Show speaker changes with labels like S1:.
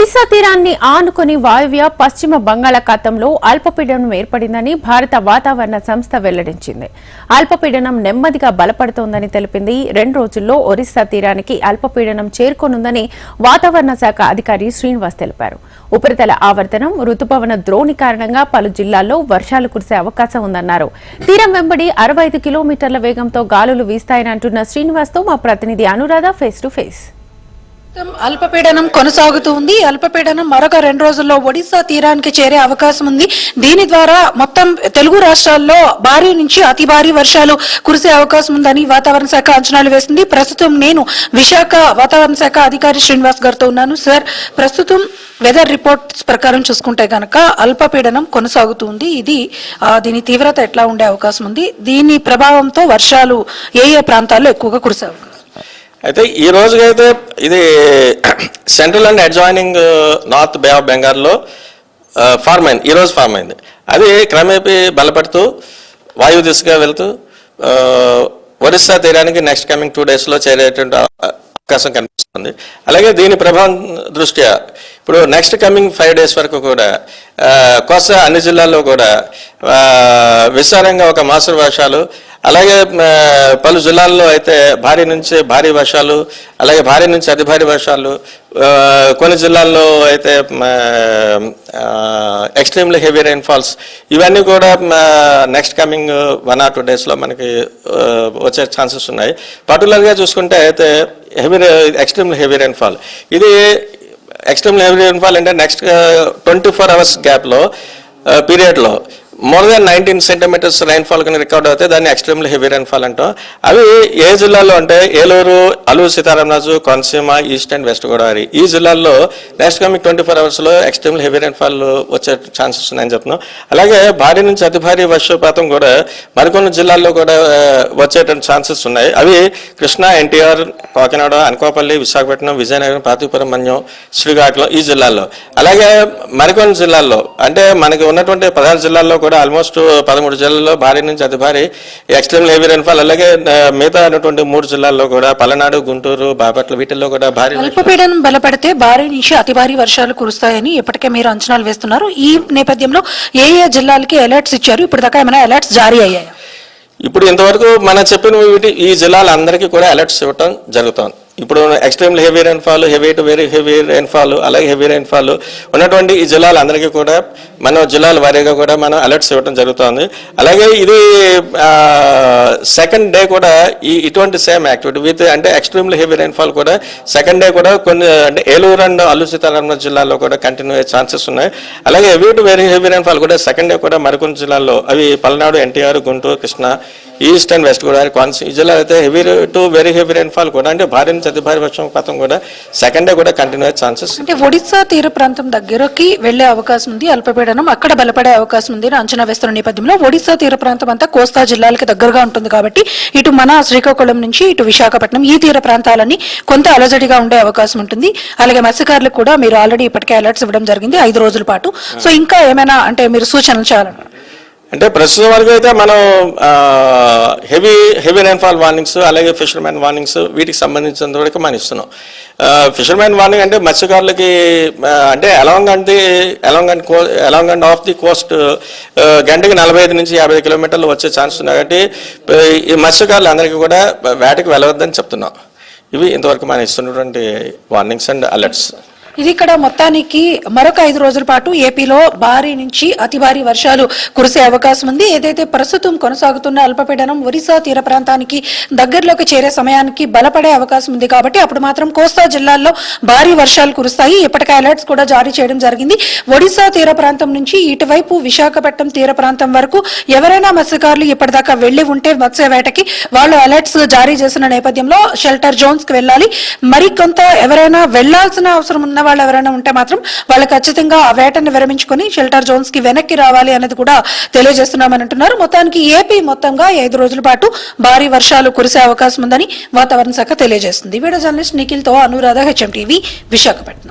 S1: ఒడిశా తీరాన్ని ఆనుకుని వాయువ్య పశ్చిమ బంగాళాఖాతంలో అల్పపీడనం ఏర్పడిందని భారత వాతావరణ సంస్థ వెల్లడించింది. అల్పపీడనం నెమ్మదిగా బలపడుతోందని తెలిపింది. రెండు రోజుల్లో ఒరిస్సా తీరానికి అల్పపీడనం చేరుకోనుందని వాతావరణ శాఖ అధికారి శ్రీనివాస్ తెలిపారు. ఉపరితల ఆవర్తనం రుతుపవన ద్రోణి కారణంగా పలు జిల్లాల్లో వర్షాలు కురిసే అవకాశం ఉందన్నారు. తీరం వెంబడి అరవై ఐదు కిలోమీటర్ల వేగంతో గాలులు వీస్తాయని అంటున్న శ్రీనివాస్తో మా ప్రతినిధి అనురాధ ఫేస్ టు ఫేస్
S2: అల్పపీడనం కొనసాగుతూ ఉంది. అల్పపీడనం మరొక రెండు రోజుల్లో ఒడిశా తీరానికి చేరే అవకాశం ఉంది. దీని ద్వారా మొత్తం తెలుగు రాష్ట్రాల్లో భారీ నుంచి అతి భారీ వర్షాలు కురిసే అవకాశం ఉందని వాతావరణ శాఖ అంచనాలు వేసింది ప్రస్తుతం నేను విశాఖ వాతావరణ శాఖ అధికారి శ్రీనివాస్ గారితో ఉన్నాను. సార్ ప్రస్తుతం వెదర్ రిపోర్ట్స్ ప్రకారం చూసుకుంటే గనక అల్పపీడనం కొనసాగుతుంది ఇది దీని తీవ్రత ఎట్లా ఉండే అవకాశం ఉంది? దీని ప్రభావంతో వర్షాలు ఏ ఏ ప్రాంతాల్లో ఎక్కువగా కురిసే అవకాశం
S3: అయితే ఈ రోజుకైతే ఇది central and adjoining north bay of బెంగాల్లో ఫార్మ్ అయింది. ఈ రోజు ఫార్మ్ అయింది. అది క్రమేపీ బలపడుతూ వాయు దిశగా వెళ్తూ ఒరిస్సా తీరానికి నెక్స్ట్ కమింగ్ టూ డేస్లో చేరేటువంటి అవకాశం కనిపిస్తుంది. అలాగే దీని ప్రభావం దృష్ట్యా ఇప్పుడు నెక్స్ట్ కమింగ్ ఫైవ్ డేస్ వరకు కూడా కోస్తా అన్ని జిల్లాల్లో కూడా విస్తారంగా ఒక మాసూరు వర్షాలు అలాగే పలు జిల్లాల్లో అయితే భారీ నుంచి భారీ వర్షాలు అలాగే భారీ నుంచి అతి భారీ వర్షాలు కొన్ని జిల్లాల్లో అయితే ఎక్స్ట్రీమ్లీ హెవీ రైన్ఫాల్స్ ఇవన్నీ కూడా next coming one or two డేస్లో మనకి వచ్చే ఛాన్సెస్ ఉన్నాయి. పర్టికులర్గా చూసుకుంటే అయితే హెవీ ఎక్స్ట్రీమ్లీ హెవీ రైన్ఫాల్ ఇది ఎక్స్ట్రీమ్లీ హెవీ రైన్ఫాల్ అంటే నెక్స్ట్ ట్వంటీ ఫోర్ అవర్స్ గ్యాప్లో పీరియడ్లో more than nineteen centimetres rainfall కానీ రికార్డ్ అవుతాయి దాన్ని ఎక్స్ట్రీమ్లీ హెవీ రైన్ఫాల్ అంటాం. అవి ఏ జిల్లాలో అంటే Eluru Alluri Sitaramaraju Konaseema east and west Godavari. ఈ జిల్లాల్లో నెక్స్ట్ కమింగ్ ట్వంటీ ఫోర్ అవర్స్లో ఎక్స్ట్రీమ్లీ హెవీ రైన్ఫాల్ వచ్చే ఛాన్సెస్ ఉన్నాయని చెప్తున్నాం. అలాగే భారీ నుంచి అతి భారీ వర్షపాతం కూడా మరికొన్ని జిల్లాల్లో కూడా వచ్చేటువంటి ఛాన్సెస్ ఉన్నాయి. అవి కృష్ణా ఎన్టీఆర్ కాకినాడ అనకాపల్లి విశాఖపట్నం విజయనగరం పాతిపురం మన్యం శ్రీకాకుళం ఈ జిల్లాల్లో. అలాగే మరికొన్ని జిల్లాల్లో అంటే మనకి ఉన్నటువంటి పదహారు జిల్లాల్లో కూడా ఆల్మోస్ట్ పదమూడు జిల్లాల్లో భారీ నుంచి అతి భారీ ఎక్స్ట్రీమ్ హెవీ రైన్ఫాల్ అలాగే మిగతా ఉన్నటువంటి మూడు జిల్లాల్లో కూడా పలనాడు గుంటూరు బాపట్ల వీటిల్లో కూడా భారీ
S2: అల్పపీడనం బలపడితే భారీ నుంచి అతి భారీ వర్షాలు కురుస్తాయని ఇప్పటికే మీరు అంచనాలు వేస్తున్నారు. ఈ నేపథ్యంలో ఏ ఏ జిల్లాలకి అలర్ట్స్ ఇచ్చారు? ఇప్పుడు దాకా ఏమైనా అలర్ట్స్ జారీ అయ్యాయా?
S3: ఇప్పుడు ఇంతవరకు మనం చెప్పిన వీటి ఈ జిల్లాలందరికీ కూడా అలర్ట్స్ ఇవ్వటం జరుగుతోంది. ఇప్పుడు extremely heavy rainfall heavy to very heavy rainfall అలాగే హెవీ రైన్ఫాల్ ఉన్నటువంటి ఈ జిల్లాలందరికీ కూడా మన జిల్లాల వారీగా కూడా మనం అలర్ట్స్ ఇవ్వడం జరుగుతుంది. అలాగే ఇది సెకండ్ డే కూడా ఈ ఇటువంటి సేమ్ యాక్టివిటీ విత్ అంటే ఎక్స్ట్రీమ్లీ హెవీ రైన్ఫాల్ కూడా సెకండ్ డే కూడా కొన్ని అంటే ఏలూరు అండ్ అల్లు సీతారామ జిల్లాలో కూడా కంటిన్యూ అయ్యే ఛాన్సెస్ ఉన్నాయి. అలాగే heavy to very heavy rainfall కూడా సెకండ్ డే కూడా మరికొన్ని జిల్లాల్లో అవి Palnadu NTR Guntur Krishna east and west Godavari Konaseema ఈ అయితే heavy to very heavy rainfall కూడా అంటే భారీ అతి భారీ వర్షపాతం కూడా సెకండ్ డే కూడా కంటిన్యూ అయ్యే ఛాన్సెస్
S2: అంటే ఒడిశా తీర ప్రాంతం దగ్గరకి వెళ్ళే అవకాశం ఉంది అల్పపీడనం అక్కడ బలపడే అవకాశం ఉంది అంచనా వేస్తున్న నేపథ్యంలో ఒడిశా తీర ప్రాంతం అంతా కోస్తా జిల్లాలకి దగ్గరగా ఉంటుంది కాబట్టి ఇటు మన శ్రీకాకుళం నుంచి ఇటు విశాఖపట్నం ఈ తీర ప్రాంతాలన్నీ కొంత అలజడిగా ఉండే అవకాశం ఉంటుంది. అలాగే మత్స్యకారులకు కూడా మీరు ఆల్రెడీ ఇప్పటికే అలర్ట్స్ ఇవ్వడం జరిగింది ఐదు రోజుల పాటు. సో ఇంకా ఏమైనా అంటే మీరు సూచనలు చేయాలంటారు
S3: అంటే ప్రస్తుతం వరకు అయితే మనం హెవీ హెవీ రైన్ఫాల్ వార్నింగ్స్ అలాగే ఫిషర్మెన్ వార్నింగ్స్ వీటికి సంబంధించినంత వరకు మనం ఇస్తున్నాం. ఫిషర్మెన్ వార్నింగ్ అంటే మత్స్యకారులకి అంటే along and the along and co along and off the coast గంటకి నలభై ఐదు నుంచి యాభై కిలోమీటర్లు వచ్చే ఛాన్స్ ఉంది కాబట్టి ఈ మత్స్యకారులు అందరికీ కూడా వేటకి వెళ్ళవద్దని చెప్తున్నాం. ఇవి ఇంతవరకు మనం ఇస్తున్నటువంటి వార్నింగ్స్ అండ్ అలర్ట్స్
S2: ఇది ఇక్కడ మొత్తానికి మరొక ఐదు రోజుల పాటు ఏపీలో భారీ నుంచి అతి భారీ వర్షాలు కురిసే అవకాశం ఉంది. ఏదైతే ప్రస్తుతం కొనసాగుతున్న అల్పపీడనం ఒరిస్సా తీర ప్రాంతానికి దగ్గరలోకి చేరే సమయానికి బలపడే అవకాశం ఉంది కాబట్టి అప్పుడు మాత్రం కోస్తా జిల్లాల్లో భారీ వర్షాలు కురుస్తాయి. ఇప్పటికే అలర్ట్స్ కూడా జారీ చేయడం జరిగింది. ఒడిశా తీర ప్రాంతం నుంచి ఇటువైపు విశాఖపట్నం తీర ప్రాంతం వరకు ఎవరైనా మత్స్యకారులు ఇప్పటిదాకా వెళ్ళి ఉంటే మత్స్య వేటకి వాళ్ళు అలర్ట్స్ జారీ చేసిన నేపథ్యంలో షెల్టర్ జోన్స్కి వెళ్ళాలి. మరికొంత ఎవరైనా వెళ్ళాల్సిన అవసరం ఉన్న వాళ్ళు ఎవరైనా ఉంటే మాత్రం వాళ్ళు ఖచ్చితంగా ఆ వేటను విరమించుకొని షెల్టర్ జోన్స్కి వెనక్కి రావాలి అనేది కూడా తెలియజేస్తున్నామని అంటున్నారు. మొత్తానికి ఏపీ మొత్తంగా ఐదు రోజుల పాటు భారీ వర్షాలు కురిసే అవకాశం ఉందని వాతావరణ శాఖ తెలియజేస్తుంది. వీడియో జర్నలిస్ట్ నిఖిల్తో అనురాధ హెచ్ఎం టీవీ విశాఖపట్నం.